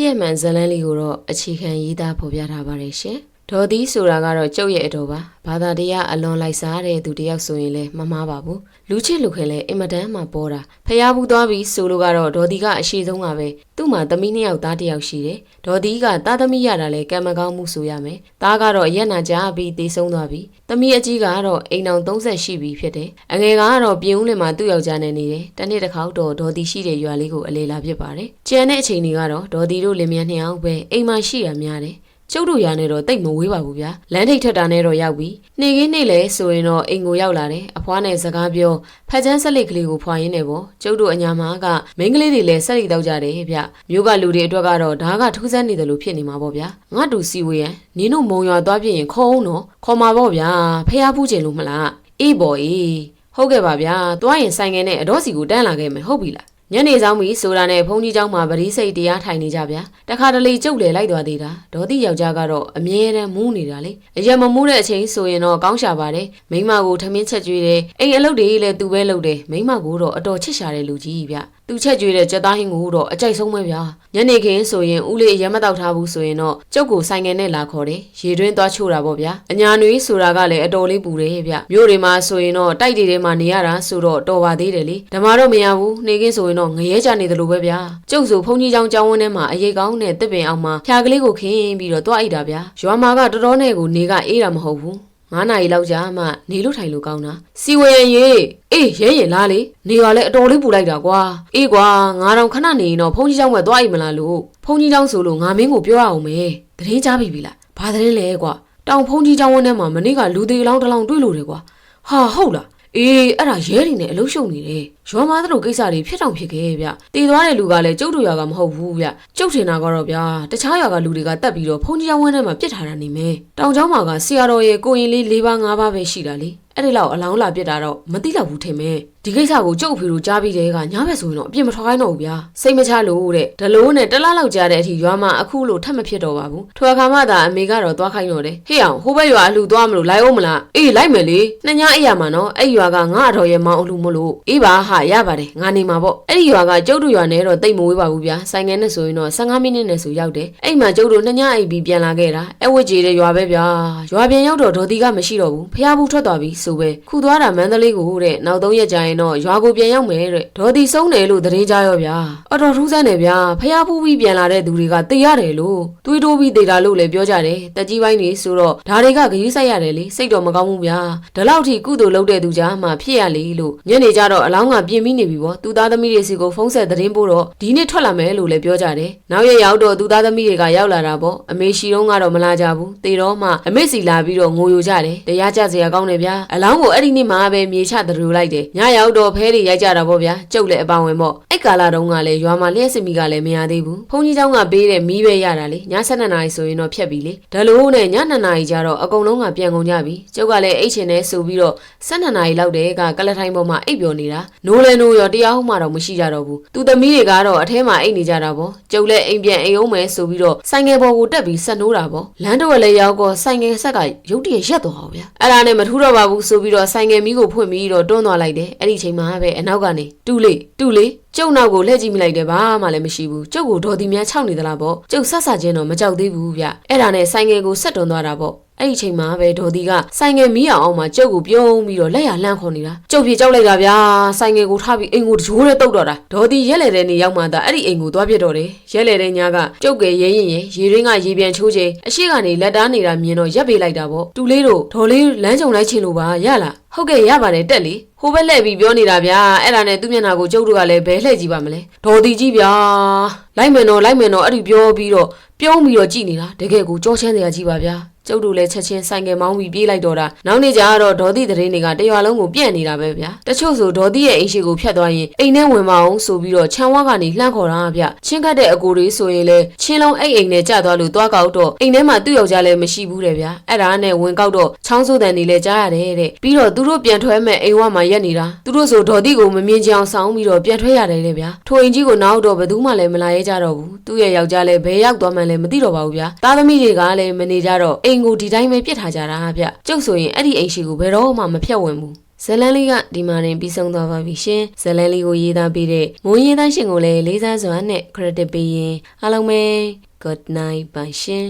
ဖြစ်ရမှန်ဇတ်လန်းလေးကိုတော့အခြေခံရေးသားဖော်ပြထားပါတယ်ရှင်။ ဒေါ်သီးဆိုတာကတော့ကျုပ်ရဲ့အတော်ပါ။ဘာသာတရားအလွန်လိုက်စားတဲ့သူတစ်ယောက်ဆိုရင်လည်းမမှားပါဘူး။လူချစ်လူခင်လည်းအင်မတန်မှပေါ်တာ။ဖျားဘူးသွားပြီးဆိုလို့ကတော့ဒေါ်သီကအရှိဆုံးပါပဲ။သူ့မှာသမီးနှစ်ယောက်သားတစ်ယောက်ရှိတယ်။ဒေါ်သီကသားသမီးရတာလည်းကံမကောင်းမှုဆိုရမယ်။သားကတော့အရက်နာကြပြီးတေဆုံးသွားပြီ။သမီးအကြီးကတော့အိမ်အောင်30ရှိပြီဖြစ်တယ်။အငယ်ကတော့ပြင်းဦးလင်မှာသူ့ယောက်ျားနဲ့နေတယ်။တနေ့တစ်ခေါက်တော့ဒေါ်သီရှိတဲ့ရွာလေးကိုအလေလာဖြစ်ပါတယ်။ကျန်တဲ့အချိန်တွေကတော့ဒေါ်သီတို့လင်မြန်းနှစ်ယောက်ပဲအိမ်မှာရှိရများတယ်။ ကျုပ်တို့ရာနဲ့တော့တိတ်မဝေးပါဘူးဗျာလမ်းထိပ်ထက်တာနဲ့တော့ရောက်ပြီနေခင်းနေလဲဆိုရင်တော့အိမ်ကိုရောက်လာတယ်အဖွားနဲ့စကားပြောဖက်ချန်းဆက်လစ်ကလေးကိုဖွာရင်းနေပေါ့ကျုပ်တို့အညာမာကမိန်းကလေးတွေလည်းဆက်လစ်တော့ကြတယ်ဗျမျိုးကလူတွေအတွက်ကတော့ဒါကထူးဆန်းနေတယ်လို့ဖြစ်နေမှာပေါ့ဗျာငါတူစီဝေးရန်နင်းတို့မုံရွာသွားပြရင်ခေါ်အောင်တော့ခေါ်မှာပေါ့ဗျာဖះဖူးချင်လို့မလားအေးပေါ်အေးဟုတ်ကဲ့ပါဗျာသွားရင်ဆိုင်ငယ်နဲ့အတော့စီကိုတန်းလာခဲ့မယ်ဟုတ်ပြီလား ညနေဆောင်ပြီဆိုတာနဲ့ဘုန်းကြီးเจ้าမှာပရိစိတ်တရားထိုင်နေကြဗျာတခါတလေကြုတ်လေလိုက်သွားသေးတာဒေါသီယောက်ျားကတော့အမြဲတမ်းမူးနေတာလေအရက်မမူးတဲ့အချိန်ဆိုရင်တော့ကောင်းရှာပါတယ်မိန်းမကိုထမင်းချက်ကျွေးတယ်အိမ်အလုပ်တွေလည်းသူပဲလုပ်တယ်မိန်းမကိုတော့အတော်ချစ်ရှာတဲ့လူကြီးဗျ သူချက်ကျွေးတဲ့ကြက်သားဟင်းကိုတော့အကြိုက်ဆုံးပဲဗျာညနေခင်းဆိုရင်ဦးလေးအရက်မတောက်ထားဘူးဆိုရင်တော့ကျုပ်ကိုဆိုင်ငယ်နဲ့လာခေါ်တယ်ရေတွင်းသွားချို့တာပေါ့ဗျာအညာနွေးဆိုတာကလည်းအတော်လေးပူတယ်ဗျမြို့တွေမှာဆိုရင်တော့တိုက်တွေထဲမှာနေရတာဆိုတော့တော်ပါသေးတယ်လေဓမ္မတော့မရဘူးနေခင်းဆိုရင်တော့ငရဲကြနေတယ်လို့ပဲဗျာကျုပ်ဆိုဖုန်ကြီးချောင်းကျောင်းဝင်းထဲမှာအရေးကောင်းတဲ့တစ်ပင်အောင်မှာဖျာကလေးကိုခင်းပြီးတော့တွားအိတ်တာဗျာရွာမာကတော်တော်နဲ့ကိုနေကအေးတာမဟုတ်ဘူး 9နာရီလောက်ကြာမှနေလို့ထိုင်လို့ကောင်းတာစီဝဲရေအေးရဲရင်လားလေနေကလည်းအတော်လေးပူလိုက်တာကွာအေးကွာငါတော့ခဏနေရင်တော့ဖုန်းကြီးเจ้าမဲ့သွားအိမ်မလားလို့ဖုန်းကြီးเจ้าဆိုလို့ငါမင်းကိုပြောရအောင်မယ်တရင်ကြားပြီပြီလားဘာတရင်လဲကွာတောင်ဖုန်းကြီးเจ้าဝန်းထဲမှာမနေ့ကလူသေးအလောင်းတစ်လောင်းတွေ့လို့တယ်ကွာဟာဟုတ်လား အေးအဲ့ဒါရဲတွေနဲ့အလုံးရှုံနေတယ်ရွာမားတို့ကိစ္စတွေဖြစ်တောင်ဖြစ်ခဲ့ဗျတည်သွားတဲ့လူကလည်းကျုပ်တို့ရွာကမဟုတ်ဘူးဗျကျုပ်ထင်တာကတော့ဗျတခြားရွာကလူတွေကတက်ပြီးတော့ဖုန်ကြီးဝန်းထဲမှာပြစ်ထားတာနေမယ်တောင်ကျောင်းမှာကဆရာတော်ရဲ့ကိုရင်လေး၄ပါး၅ပါးပဲရှိတာလေအဲ့ဒီလောက်အလောင်းလာပြစ်တာတော့မသိတော့ဘူးထင်မယ်ဒီကိစ္စကိုကျုပ်အဖေတို့ကြားပြီးတဲ့ကညဘက်ဆိုရင်တော့အပြစ်မထွက်ခိုင်းတော့ဘူးဗျာစိတ်မချလို့တဲ့ဒလို့နဲ့တလားလောက်ကြားတဲ့အထိရွာမှာအခုလို့ထပ်မဖြစ်တော့ပါဘူးထွာခါမှသာအမေကတော့သွားခိုင်းတော့တယ်ဟေ့အောင်ဟိုဘက်ရွာအလှသွားမလို့လိုက်အောင်မလားအေးလိုက်မယ်လေနှစ်ညအိပ်ရမှာနော်အဲ့ရွာကငါအတော်ရဲ့မောင်အလှမလို့အေးပါဟာရပါတယ်ငါနေမှာပေါ့အဲ့ဒီရွာကကျုပ်တို့ရွာနဲ့တော့တိတ်မဝေးပါဘူးဗျာဆိုင်ငယ်နဲ့ဆိုရင်တော့15မိနစ်နဲ့ဆိုရောက်တယ်အဲ့မှာကျုပ်တို့နှစ်ညအိပ်ပြီးပြန်လာခဲ့တာအဲ့ဝစ်ကြီးတဲ့ရွာပဲဗျာရွာပြန်ရောက်တော့ဒေါ်တီကမရှိတော့ဘူးဖះဘူးထွက်သွားပြီဆိုပဲခုသွားတာမန္တလေးကိုတဲ့နောက်သုံးရက်ကြာရင်တော့ရွာကိုပြန်ရောက်မယ်တဲ့ဒေါ်တီဆုံးတယ်လို့သတင်းကြရောဗျာအတော်ထူးဆန်းတယ်ဗျာဖះဘူးပြီးပြန်လာတဲ့သူတွေကတေးရတယ်လို့တွေးတိုးပြီးတေးတာလို့လည်းပြောကြတယ်တက်ကြီးပိုင်းနေဆိုတော့ဒါတွေကဂရုစိုက်ရတယ်လေစိတ်တော့မကောင်းဘူးဗျာဒါလောက်ထိကုသိုလ်လုပ်တဲ့သူကြားမှာဖြစ်ရလေလို့ညနေကျတော့အလောင်းကပြင်းပြီးနေပြီပေါ့သူသားသမီးတွေစီကိုဖုန်းဆက်သတင်းပို့တော့ဒီနေ့ထွက်လာမယ်လို့လည်းပြောကြတယ်နောက်ရက်ရောက်တော့သူသားသမီးတွေကရောက်လာတာပေါ့အမေရှိတော့ကတော့မလာကြဘူးတေတော့မှအမေစီလာပြီးတော့ငိုယိုကြတယ်တရားကြစရာကောင်းတယ်ဗျာအလောင်းကိုအဲ့ဒီနေ့မှပဲမြေချသရူလိုက်တယ်ညရက်တော့ဖဲတွေရိုက်ကြတာပေါ့ဗျာကျုပ်လည်းအပောင်ဝင်ပေါ့အဲ့ကာလာတုန်းကလည်းရွာမှာလျှက်စစ်မီကလည်းမရသေးဘူးဖုန်းကြီးเจ้าကပေးတဲ့မီးပဲရတာလေည7နာရီဆိုရင်တော့ဖြတ်ပြီလေဒါလို့နဲ့ည2နာရီကျတော့အကုန်လုံးကပြန်ကုန်ကြပြီကျုပ်ကလည်းအိတ်ချင်နေဆိုပြီးတော့7နာရီလောက်တည်းကကလထိုင်းပေါ်မှာအိပ်ပျော်နေတာနိုးလဲနိုးရောတရားဟုတ်မှတော့မရှိကြတော့ဘူးသူသမီးတွေကတော့အထဲမှာအိတ်နေကြတာပေါ့ကျုပ်လည်းအိမ်ပြန်အိမ်အောင်မယ်ဆိုပြီးတော့ဆိုင်ငယ်ပေါ်ကိုတက်ပြီးဆက်နိုးတာပေါ့လမ်းတော့လည်းရောက်တော့ဆိုင်ငယ်ဆက်ကရုတ်တရက်ရက်သွားအောင်ဗျာအဲ့ဒါနဲ့မထူးတော့ပါဘူးဆိုပြီးတော့ဆိုင်ငယ်မီးကိုဖွင့်ပြီးတော့တွန်းသွားလိုက်တယ်အဲ့ ဒီချိန်မှာပဲအနောက်ကနေတူလေးတူလေးကျုပ်နောက်ကိုလှည့်ကြည့်မိလိုက်တယ်ဘာမှလည်းမရှိဘူးကျုပ်ကိုဒေါ်ဒီများခြောက်နေသလားပေါ့ကျုပ်ဆက်ဆချင်းတော့မကြောက်သေးဘူးဗျအဲ့ဒါနဲ့ဆိုင်ငယ်ကိုဆက်တွန်းသွားတာပေါ့ အဲ့ဒီချိန်မှာပဲဒေါ်ဒီကဆိုင်ငယ်မီးအောင်အောင်မှာကျုပ်ကိုပြုံးပြီးတော့လက်ရလှမ်းခေါ်နေတာကျုပ်ပြေကြောက်လိုက်တာဗျာဆိုင်ငယ်ကိုထားပြီးအိမ်ကိုတကြိုးနဲ့တုတ်တော့တာဒေါ်ဒီရက်လေတဲ့နေရောက်မှသာအဲ့ဒီအိမ်ကိုသွားပြစ်တော့တယ်ရက်လေတဲ့ညကကျုပ်ကရဲရင်ရင်ရေရင်းကရေပြန်ချိုးချိန်အရှိကနေလက်တားနေတာမြင်တော့ရက်ပေးလိုက်တာပေါ့တူလေးတို့ဒေါ်လေးလမ်းကြုံလိုက်ချင်လို့ပါရလားဟုတ်ကဲ့ရပါတယ်တက်လေဟိုဘက်လှည့်ပြီးပြောနေတာဗျာအဲ့ဒါနဲ့သူ့မျက်နှာကိုကျုပ်တို့ကလည်းဘဲလှည့်ကြည့်ပါမလဲဒေါ်တီကြီးဗျာလိုက်မယ်နော်လိုက်မယ်နော်အဲ့ဒီပြောပြီးတော့ပြုံးပြီးတော့ကြည်နေတာတကယ်ကိုကြောချမ်းစရာကြီးပါဗျာ ကျုပ်တို့လည်းချက်ချင်းဆိုင်ကယ်မောင်းပြီးပြေးလိုက်တော့တာနောက်နေ့ကျတော့ဒေါ်သီသတင်းတွေကတရွာလုံးကိုပြန့်နေတာပဲဗျာတချို့ဆိုဒေါ်သီရဲ့အိမ်ရှိကိုဖျက်သွားရင်အိမ်ထဲဝင်မအောင်ဆိုပြီးတော့ခြံဝါကနေလှမ်းခေါ်တာဗျချင်းကတ်တဲ့အကိုတွေဆိုရင်လည်းချင်းလုံးအိမ်အိမ်နဲ့ကြာသွားလို့သွားကောက်တော့အိမ်ထဲမှာသူ့ယောက်ျားလည်းမရှိဘူးတဲ့ဗျာအဲ့ဒါနဲ့ဝင်ကောက်တော့ချောင်းစိုးတန်တွေလည်းကြားရတယ်တဲ့ပြီးတော့သူတို့ပြန်ထွဲမဲ့အိမ်ဝမှာရက်နေတာသူတို့ဆိုဒေါ်သီကိုမမြင်ချင်အောင်စောင်းပြီးတော့ပြန်ထွဲရတယ်လေဗျာထိုအိမ်ကြီးကိုနောက်တော့ဘယ်သူမှလည်းမလာရဲကြတော့ဘူးသူ့ရဲ့ယောက်ျားလည်းဘယ်ရောက်သွားမှန်းလည်းမသိတော့ပါဘူးဗျာသားသမီးတွေကလည်းမနေကြတော့အိမ်ကိုဒီတိုင်းပဲပြစ်ထားကြတာဗျကျုပ်ဆိုရင်အဲ့ဒီအိမ်ရှိကိုဘယ်တော့မှမဖြတ်ဝင်ဘူးဇလန်လေးကဒီမှာတင်ပြီးဆုံးသွားပါပြီရှင်ဇလန်လေးကိုရေးသားပေးတဲ့မိုးရေးသားရှင်ကိုလည်းလေးစားစွာနဲ့ credit ပေးရင်အားလုံးပဲ good night ပါရှင်